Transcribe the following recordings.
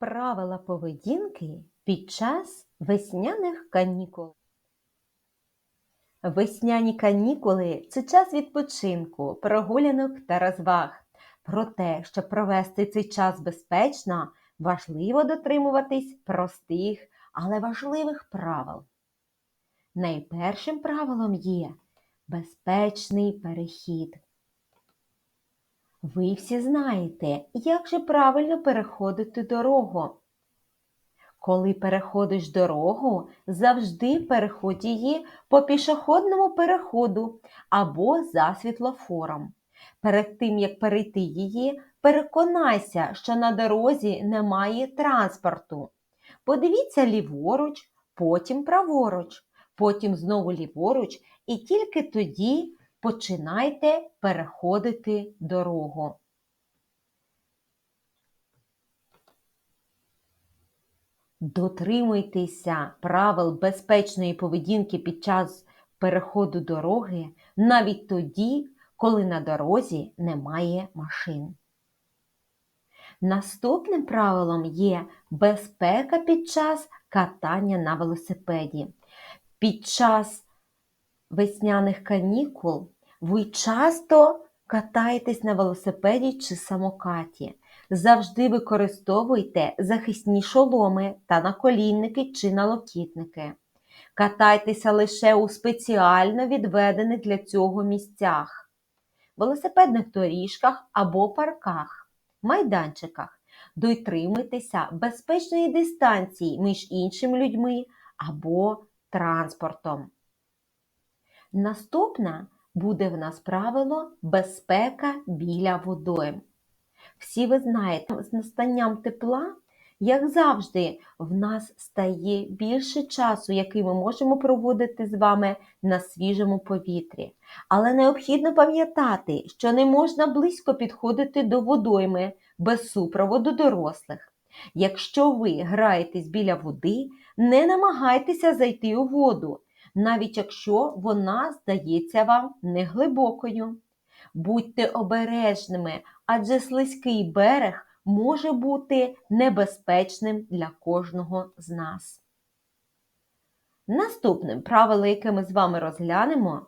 Правила поведінки під час весняних канікул. Весняні канікули це час відпочинку, прогулянок та розваг. Проте, щоб провести цей час безпечно, важливо дотримуватись простих, але важливих правил. Найпершим правилом є безпечний перехід. Ви всі знаєте, як же правильно переходити дорогу. Коли переходиш дорогу, завжди переходь її по пішохідному переходу або за світлофором. Перед тим, як перейти її, переконайся, що на дорозі немає транспорту. Подивіться ліворуч, потім праворуч, потім знову ліворуч, і тільки тоді починайте переходити дорогу. Дотримуйтеся правил безпечної поведінки під час переходу дороги навіть тоді, коли на дорозі немає машин. Наступним правилом є безпека під час катання на велосипеді. Під час весняних канікул ви часто катаєтесь на велосипеді чи самокаті. Завжди використовуйте захисні шоломи та наколінники чи налокітники. Катайтеся лише у спеціально відведених для цього місцях, велосипедних доріжках або парках, майданчиках. Дотримуйтеся безпечної дистанції між іншими людьми або транспортом. Наступне буде в нас правило безпека біля водойм. Всі ви знаєте, з настанням тепла, як завжди, в нас стає більше часу, який ми можемо проводити з вами на свіжому повітрі. Але необхідно пам'ятати, що не можна близько підходити до водойми без супроводу дорослих. Якщо ви граєтесь біля води, не намагайтеся зайти у воду, навіть якщо вона здається вам неглибокою. Будьте обережними, адже слизький берег може бути небезпечним для кожного з нас. Наступним правило, яке ми з вами розглянемо,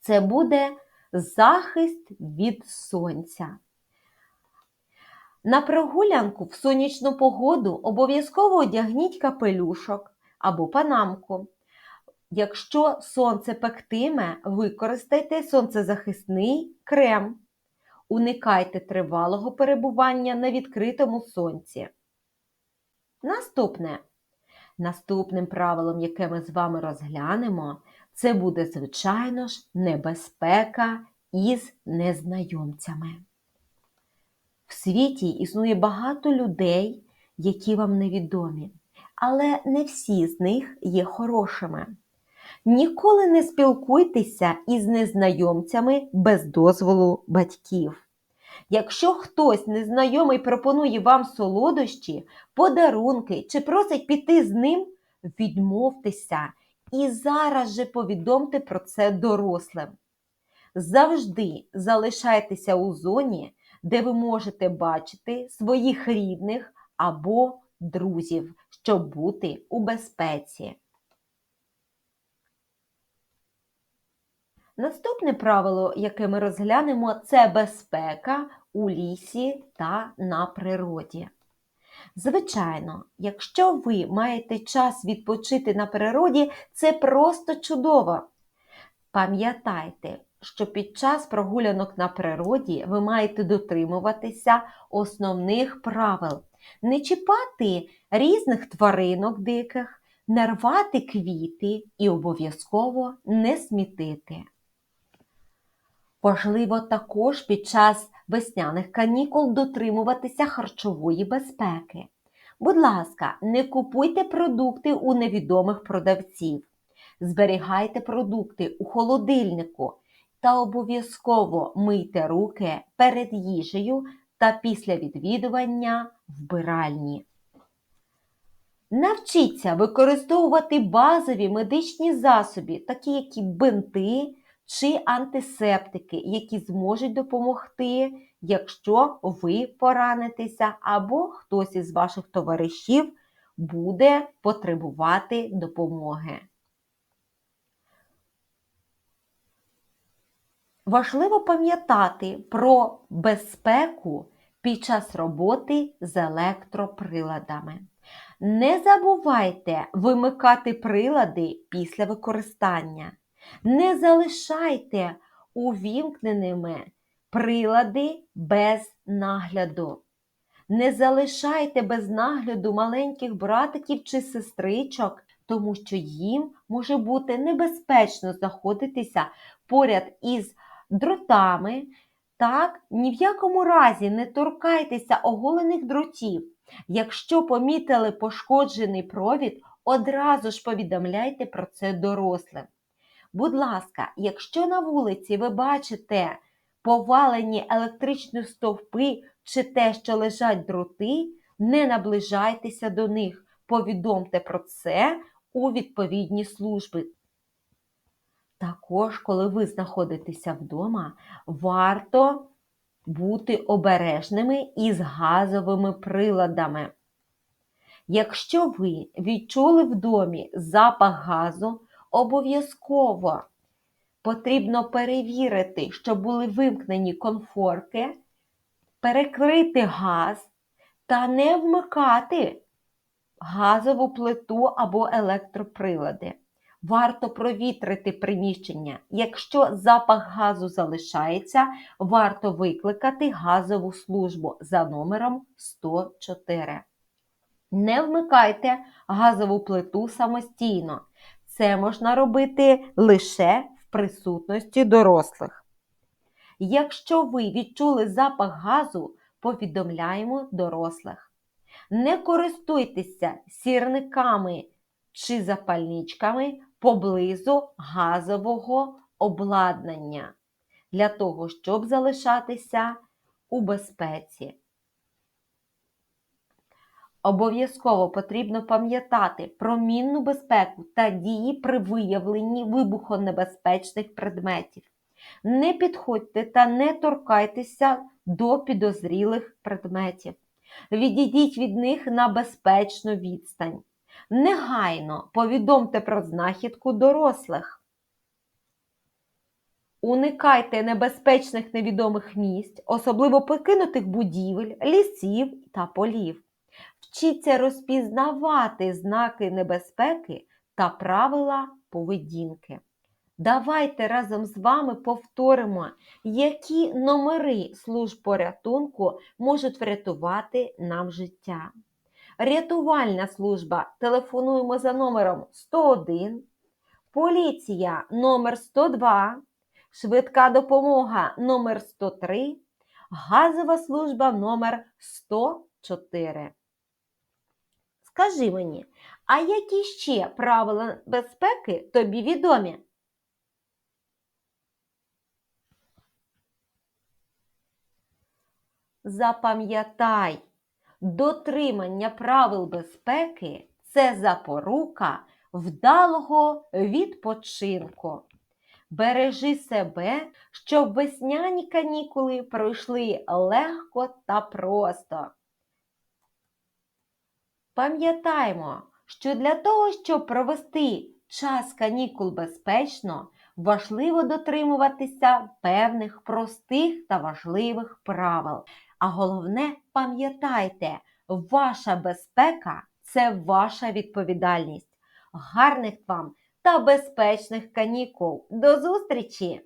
це буде захист від сонця. На прогулянку в сонячну погоду обов'язково одягніть капелюшок або панамку. Якщо сонце пектиме, використайте сонцезахисний крем. Уникайте тривалого перебування на відкритому сонці. Наступне. Наступним правилом, яке ми з вами розглянемо, це буде, звичайно ж, небезпека із незнайомцями. В світі існує багато людей, які вам невідомі, але не всі з них є хорошими. Ніколи не спілкуйтеся із незнайомцями без дозволу батьків. Якщо хтось незнайомий пропонує вам солодощі, подарунки чи просить піти з ним, відмовтеся і зараз же повідомте про це дорослим. Завжди залишайтеся у зоні, де ви можете бачити своїх рідних або друзів, щоб бути у безпеці. Наступне правило, яке ми розглянемо, це безпека у лісі та на природі. Звичайно, якщо ви маєте час відпочити на природі, це просто чудово. Пам'ятайте, що під час прогулянок на природі ви маєте дотримуватися основних правил, не чіпати різних тваринок диких, не рвати квіти і обов'язково не смітити. Важливо також під час весняних канікул дотримуватися харчової безпеки. Будь ласка, не купуйте продукти у невідомих продавців. Зберігайте продукти у холодильнику та обов'язково мийте руки перед їжею та після відвідування вбиральні. Навчіться використовувати базові медичні засоби, такі як бинти чи антисептики, які зможуть допомогти якщо ви поранитеся або хтось із ваших товаришів буде потребувати допомоги. Важливо пам'ятати про безпеку під час роботи з електроприладами. Не забувайте вимикати прилади після використання. Не залишайте увімкненими прилади без нагляду. Не залишайте без нагляду маленьких братиків чи сестричок, тому що їм може бути небезпечно знаходитися поряд із дротами. Так, ні в якому разі не торкайтеся оголених дротів. Якщо помітили пошкоджений провід, одразу ж повідомляйте про це дорослим. Будь ласка, якщо на вулиці ви бачите повалені електричні стовпи чи те, що лежать дроти, не наближайтеся до них. Повідомте про це у відповідні служби. Також, коли ви знаходитеся вдома, варто бути обережними із газовими приладами. Якщо ви відчули в домі запах газу, обов'язково потрібно перевірити, що були вимкнені конфорки, перекрити газ та не вмикати газову плиту або електроприлади. Варто провітрити приміщення. Якщо запах газу залишається, варто викликати газову службу за номером 104. Не вмикайте газову плиту самостійно. Це можна робити лише в присутності дорослих. Якщо ви відчули запах газу, повідомляємо дорослих. Не користуйтеся сірниками чи запальничками поблизу газового обладнання для того, щоб залишатися у безпеці. Обов'язково потрібно пам'ятати про мінну безпеку та дії при виявленні вибухонебезпечних предметів. Не підходьте та не торкайтеся до підозрілих предметів. Відійдіть від них на безпечну відстань. Негайно повідомте про знахідку дорослих. Уникайте небезпечних невідомих місць, особливо покинутих будівель, лісів та полів. Вчіться розпізнавати знаки небезпеки та правила поведінки. Давайте разом з вами повторимо, які номери служб порятунку можуть врятувати нам життя. Рятувальна служба телефонуємо за номером 101, поліція номер 102, швидка допомога номер 103, газова служба номер 104. Скажи мені, а які ще правила безпеки тобі відомі? Запам'ятай, дотримання правил безпеки це запорука вдалого відпочинку. Бережи себе, щоб весняні канікули пройшли легко та просто. Пам'ятаймо, що для того, щоб провести час канікул безпечно, важливо дотримуватися певних простих та важливих правил. А головне, пам'ятайте, ваша безпека це ваша відповідальність. Гарних вам та безпечних канікул. До зустрічі!